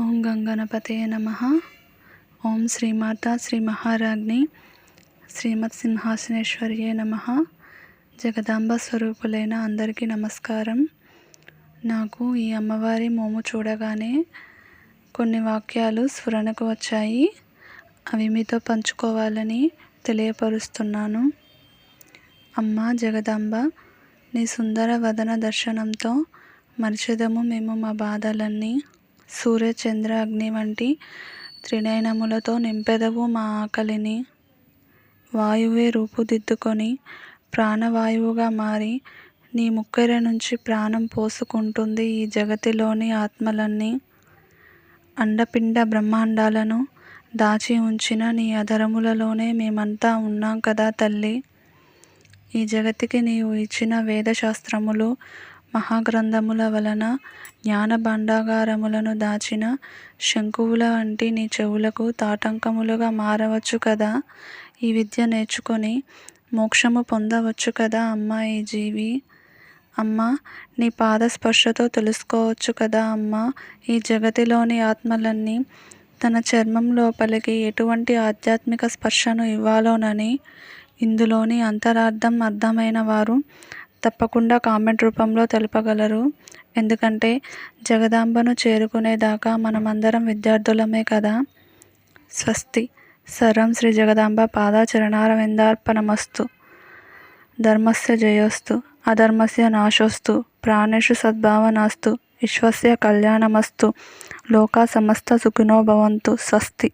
ఓం గంగణపతే నమ. ఓం శ్రీమాత శ్రీ మహారాజ్ని శ్రీమత్ సింహాసనేశ్వర్యే నమ. జగదాంబ స్వరూపులైన అందరికీ నమస్కారం. నాకు ఈ అమ్మవారి మోము చూడగానే కొన్ని వాక్యాలు స్ఫురణకు వచ్చాయి. అవి మీతో పంచుకోవాలని తెలియపరుస్తున్నాను. అమ్మ జగదాంబ నీ సుందర వదన దర్శనంతో మరిచెదము మేము మా బాధలన్నీ. సూర్య చంద్ర అగ్ని వంటి త్రినయనములతో నింపెదవు మా ఆకలిని. వాయువే రూపుదిద్దుకొని ప్రాణవాయువుగా మారి నీ ముక్కెర నుంచి ప్రాణం పోసుకుంటుంది ఈ జగతిలోని ఆత్మలన్నీ. అండపిండ బ్రహ్మాండాలను దాచి ఉంచిన నీ అధరములలోనే మేమంతా ఉన్నాం కదా తల్లి. ఈ జగతికి నీవు ఇచ్చిన వేదశాస్త్రములు మహాగ్రంథముల వలన జ్ఞాన భాండాగారములను దాచిన శంకువుల వంటి నీ చెవులకు తాటంకములుగా మారవచ్చు కదా? ఈ విద్య నేర్చుకొని మోక్షము పొందవచ్చు కదా అమ్మ ఈ జీవి? అమ్మ నీ పాద స్పర్శతో తెలుసుకోవచ్చు కదా అమ్మ ఈ జగతిలోని ఆత్మలన్నీ? తన చర్మం లోపలికి ఎటువంటి ఆధ్యాత్మిక స్పర్శను ఇవ్వాలోనని? ఇందులోని అంతరార్థం అర్థమైన వారు తప్పకుండా కామెంట్ రూపంలో తెలపగలరు. ఎందుకంటే జగదాంబను చేరుకునేదాకా మనమందరం విద్యార్థులమే కదా. స్వస్తి. సర్వం శ్రీ జగదాంబ పాదాచరణారవిందార్పణమస్తు. ధర్మస్య జయోస్తు. అధర్మస్య నాశోస్తు. ప్రాణేషు సద్భావనాస్తు. విశ్వస్య కళ్యాణమస్తు. లోకా సమస్త సుఖినో భవంతు. స్వస్తి.